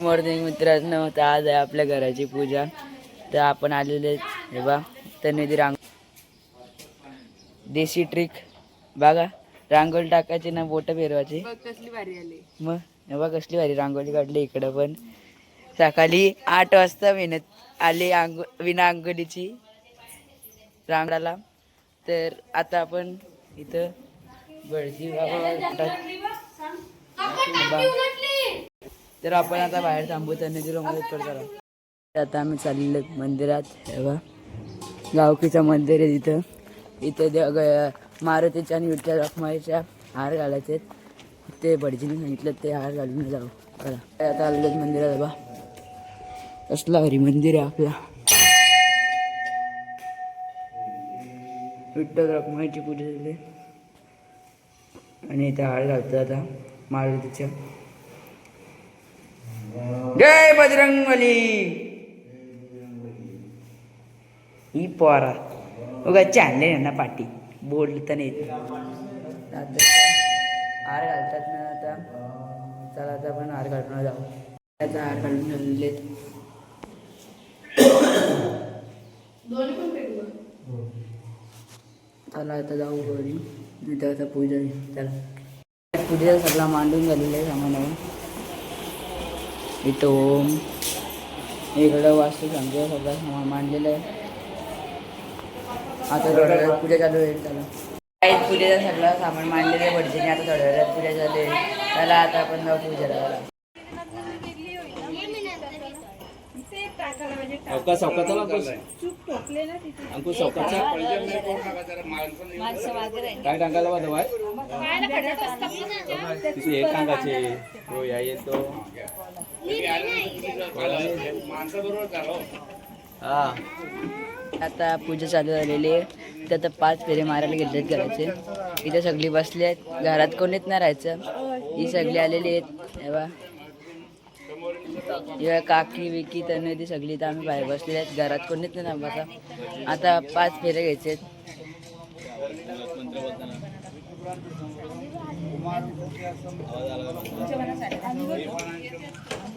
Morning मित्रांनो तर आज आहे आपल्या घराची पूजा तर आपण आलेले. हे बा तर रांग देशी ट्रिक बघा रांगोळी टाकायची ना बोटं फिरवायची कसली भारी आली मग हे बा कसली भारी रांगोळी काढली इकडं पण सकाळी आठ वाजता मेहनत आली आंघो विना अंगोलीची रांगडाला तर आता आपण इथं बळशी बाबा तर आपण आता बाहेर थांबू त्यांनी तिला मदत करतो आता आम्ही चाललेलो मंदिरात बघा. गावकीचं मंदिर आहे तिथं इथे दे ग- मारुतीच्या आणि विठ्ठल रखमाईच्या हार घालायचे ते भटजीने सांगितलं ते हार घालून जाऊ. चला आता आलेलं मंदिरात बा कसला हरी मंदिर आहे आपला. विठ्ठल रखमाईची पूजा झाली. आणि इथे हार घालतो आता मारुतीच्या. जय बजरंगबली. ही पोरा. उगा चालले ना पाठी बोलता नाही हार घालतात ना आता. चला आता आपण हार घालून जाऊ. त्याचा हार घालून झालेले चला आता जाऊ घरी. नाही तर आता पूजा चला. पूजेचा सगळा मांडून झालेला आहे सामान इथं ओम. इकडं वास्तू सांगतो सगळं सामान मांडलेलं आहे. आता थोड्या वेळात पूजा चालू होईल त्याला काहीच पूजेचं सगळं सामान मांडलेलं आहे भटजीने आता थोड्या वेळात पूजा चालू आहे त्याला आता आपण जाऊ पूजेला अंकुश. अवकाशचा काय टांगायला वाद वाय तिथे एक टांगाचे हो या येतो हा. आता पूजा चालू झालेली आहे. इथे आता पाच फेरे मारायला गेलेत घराचे. इथे सगळी बसली आहेत. घरात कोणीच नाही राहायचं? ही सगळी आलेली आहेत. हे काकी विकी तनु ती सगळी इथं आम्ही बाहेर बसलेली आहेत. घरात कोणीच नाही ना बसा आता पाच फेरे घ्यायचे आहेत.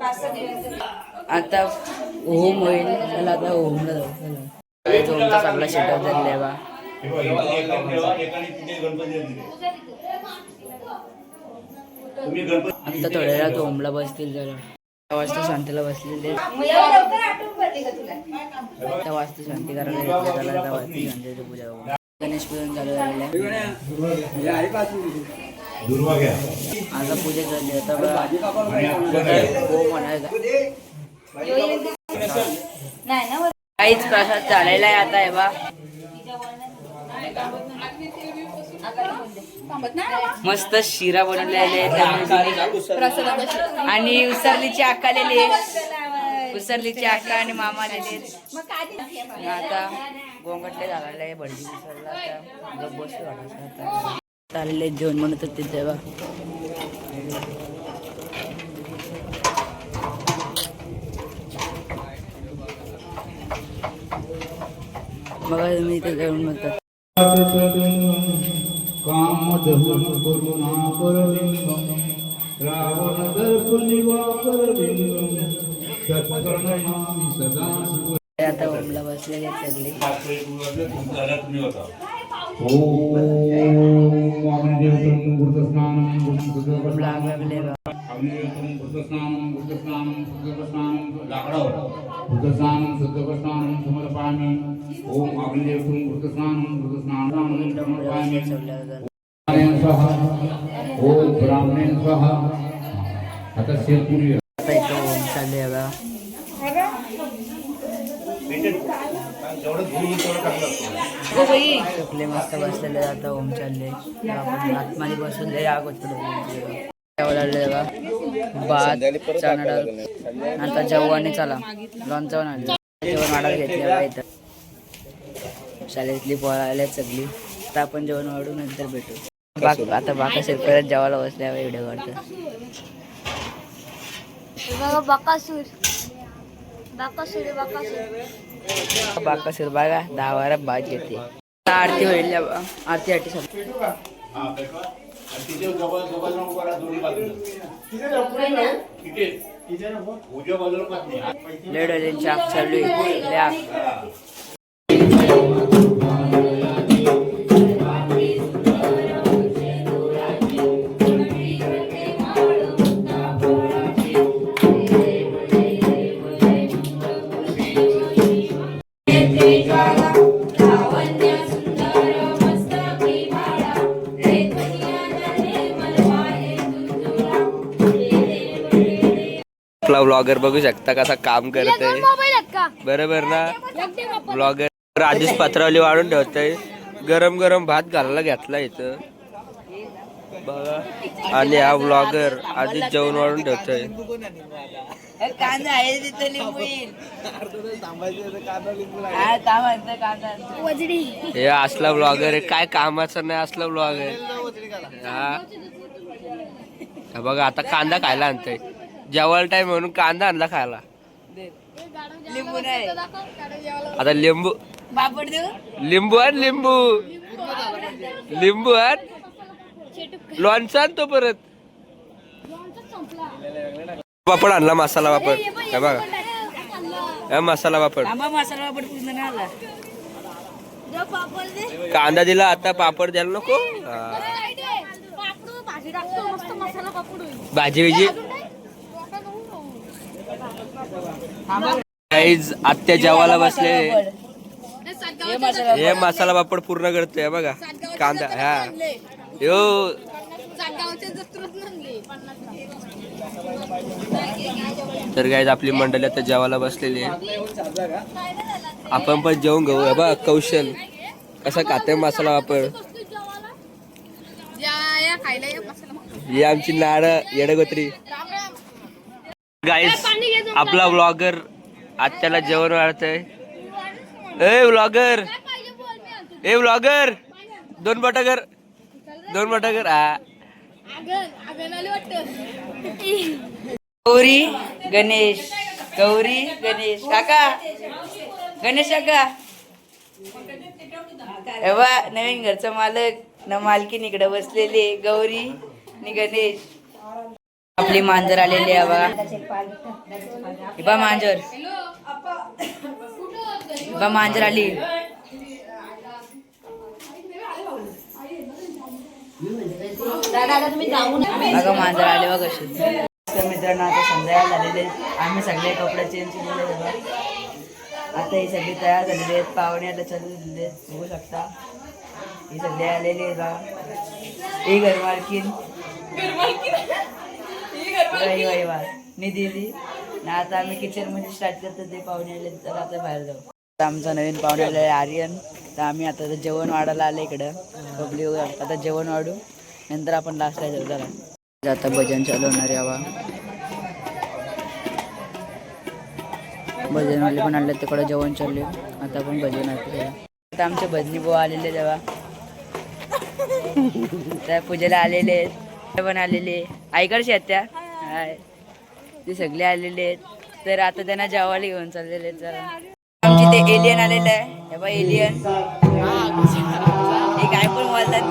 आता होम होईल. चला आता होमला जाऊ. तुमचा चांगला शेटअप झालेला आहे बा. आता थोड्या वेळात होमला बसतील जरा. त्या वाजता शांतीला बसलेले त्या वाजता शांती करायला त्याला त्या वाजता शांतीची पूजा गणेश पूजन चालू झालेलं आहे. आता पूजा झाली आता हो काहीच प्रसाद झालेला आहे आता हे बा. मस्त शिरा बनवलेले आणि उसरलीची आका आलेली आहे उसरलीची आका आणि मामा. आता गोंगटले झालेले आहे भडजी उसरला आता. गप्प वाटायचं आता. चाललेले जेवण म्हणत होते तेव्हा मग मी इथे जेवण म्हणतात कामधवन करुणाकरलिंगम रावण दर्पनिवाकरलिंगम सत्कर्णमामि सदा शिव ते आता ओमला बसलेले आहेत सगळे ओम अग्निदेवतं गुरुस्नानं अग्निदेवतं गुरुस्नानं गुरुस्नानं शुद्धस्नानं ओम ब्राह्मणेन स्वाहा ओम ब्राह्मणेन स्वाहा आता शेतपुरी आता इथं ओम चालले शुक्ले मस्त बसलेले आता ओम चालले. आपण आतमध्ये बसून लय आग होत लागले बा भात चणा नंतर जेवण चला. लोणचं आणलं जेवण वाढत घेतले बा इथं शाळेतली पोळा आल्या सगळी. आता आपण जेवण वाढू नंतर भेटू. बाक आता बाका परत जेवायला बसल्या व्हिडिओ काढतो बघा बकासूर. बकासूर आहे, बकासूर बघा दहा बारा बाज येते. आरती होईल आरती आरती सगळं तिथे चालू आहे. आपला व्लॉगर बघू शकता कसा काम करत आहे बरोबर ना? व्लॉगर आधीच पत्रावली वाढून ठेवतय. गरम गरम भात घालायला घेतला इथं. बघा. आणि हा व्लॉगर आधीच जेवण वाढून ठेवतोय. हा, हे असला व्लॉगर आहे. काय कामाचा नाही असला व्लॉगर हा. हे बघा आता कांदा खायला आणतोय. जेवायला टाइम म्हणून कांदा आणला खायला. लिंबू नाही. आता लिंबू. पापड देऊ? लिंबू आण लिंबू. लिंबू आण. लोणचं आण. तो परत. पापड आणला मसाला पापड हे बघा. हे मसाला पापड मसाला पापड आला. पापड दे. कांदा दिला आता पापड द्यायला नको. पापड भाजी टाकतो. मस्त मसाला पापड होईल. भाजी बिजी गाईज आत्या जेवायला बसले. हे मसाला पापड पूर्ण करतोय बघा. कांदा हा. यो. तर गाईज आपली मंडळी आता जेवायला बसलेली आहे. आपण पण जेवून घेऊ हे कौशल. कसा खाते मसाला पापड? ही आमची नाड येडगोत्री. गाईज आपला व्लॉगर आत्याला जेवण वाढतंय. ए व्लॉगर ए व्लॉगर दोन बटागर दोन बटागर हा गौरी गणेश. गौरी गणेश. काका. गणेश काका. हे बा नवीन घरचा मालक. न मालकीन इकडे बसलेले गौरी आणि गणेश. आपली मांजर आलेली आहे बघा. हे बा मांजर. बा मांजर आली. बघा मांजर आले बघा तर मित्रांनो आता संध्याकाळ झालेले आम्ही सगळे कपडे चेंज केलेले आहेत बघा. आता हे सगळे तयार झालेले आहेत. पाहुणे आता चालू झालेले आहेत. बघू शकता. हे सगळे आलेले आहेत बघा. ही घरमालकीन. निधी आणि आता आम्ही किचनमध्ये स्टार्ट करतो ते पाहुणे आले तर आता बाहेर जाऊ. आमचा नवीन पाहुणे आलेला आहे आर्यन. तर आम्ही आता जेवण वाढायला आलं इकडं. पब्लिक आता जेवण वाढू. नंतर आपण लास्टला जाऊ जरा आता भजन चालू होणार बाबा भजनवाले पण आले तिकडं जेवण चालले आता पण भजन आहे आता आमचे भजनी भाऊ आलेले तेव्हा त्या पूजेला आलेले पण आलेले आईकडचे आहेत त्या? हाय. ते सगळे आलेले आहेत. तर आता त्यांना जेवायला घेऊन चाललेले आहेत जरा. आमची ते एलियन आलेलं आहे. हे बा एलियन हे काय पण बोलतात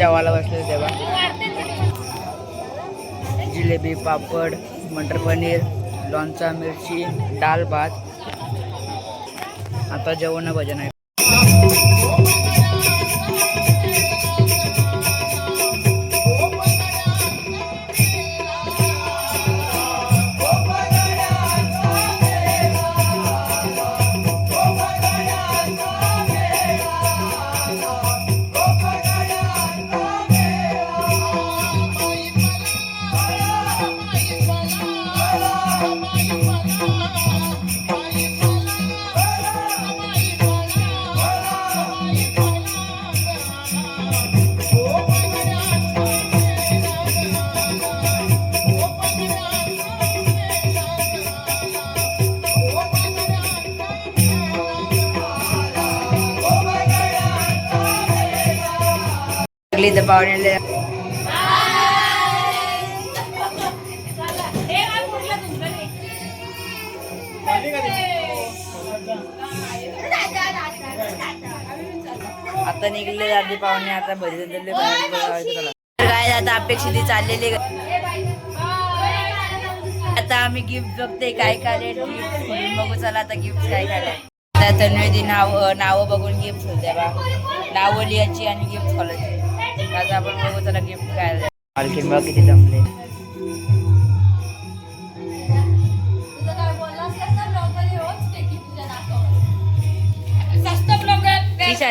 जेवायला बसले तेव्हा. जिलेबी पापड मटर पनीर लोणचा मिरची दाल भात. आता जेवण भजन आहे. लागली तर पाहुण्याला आता निघले आधी पाहुणे आता भजन बाहेर काय आता अपेक्षित चाललेली आता आम्ही गिफ्ट बघते काय काय गिफ्ट बघू चला आता गिफ्ट काय काय आता तन्वेदी नाव नावं बघून गिफ्ट होत्या बा. नावं लिहायची आणि गिफ्ट खोलायची आता आपण बघू चला गिफ्ट काय आहे. आणखीन बघ किती जमले.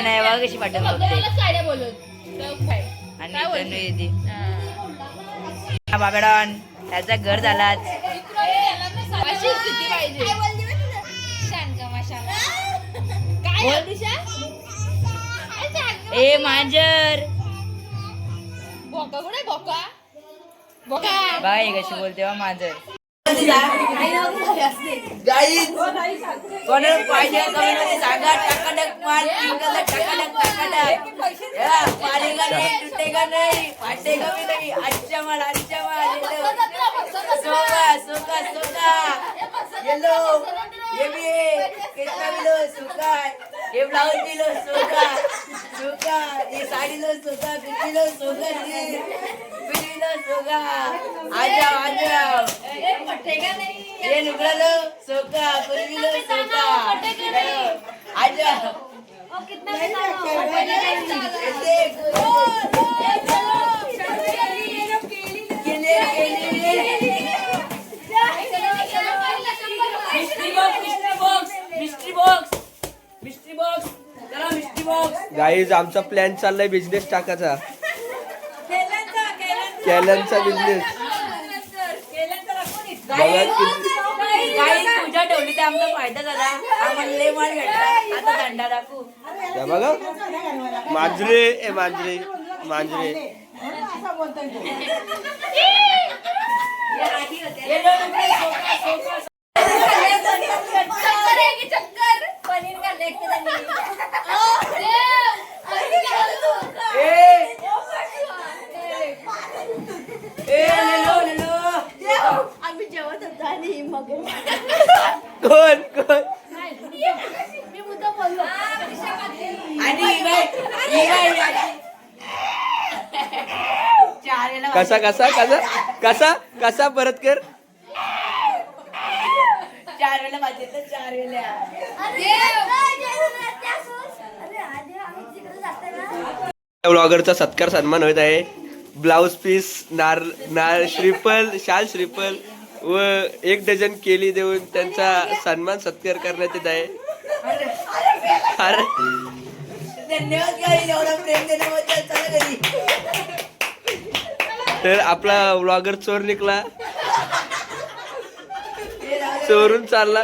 आहे. बघ कशी बघते. आणि हा. त्याचा घर झालाच? ए मांजर. भोका कुठे भोका बघा हे कशी बोलते बा गाईज कोणाला पाहिजे कमी मध्ये सांगा टाकाटक माल पिंगाला टाकाटक टाकाटक. या, पाडेगा नाही तुटेगा नाही फाटेगा भी नाही आजच्या माल आजच्या माल येलो. सोका सोका सोका. येलो. ये भी कितना भी लो सोका. ये ब्लाउज भी लो सोका. सोका. ये साड़ी लो सोका. कुछ भी लो सोका. जी कुछ भी लो सोका. आ जाओ आ जाओ ये नुकड़ा लो सोका गाईज आमचा प्लॅन चाललाय बिझनेस टाकायचा. कॅलनचा बिझनेस बघा किती काही पूजा ठेवली ते आमचा फायदा झाला. आम्हाला लय माल भेटला आता दंडा दाखवू. त्या बघा. मांजरे ए मांजरे. मांजरे सोका सोका चक्कर आहे की चक्कर पनीर का लेके ए ए ले लो ले लो आम्ही जेवत होतो आणि मग कोण कोण मी मुद्दा बोललो आणि ही बाई ही बाई चार वेळेला कसा कसा कसा कसा कसा परत कर. चार वेळेला वाजले तर चार वेळेला. ब्लॉगरचा सत्कार सन्मान होत आहे. ब्लाऊज पीस नार नार श्रीफल शाल श्रीफल व एक डझन केली देऊन त्यांचा सन्मान सत्कार करण्यात येत आहे. अरे. धन्यवाद गाई एवढा प्रेम देण्याबद्दल. चला घरी. तर आपला ब्लॉगर चोर निघला चोरून चालला.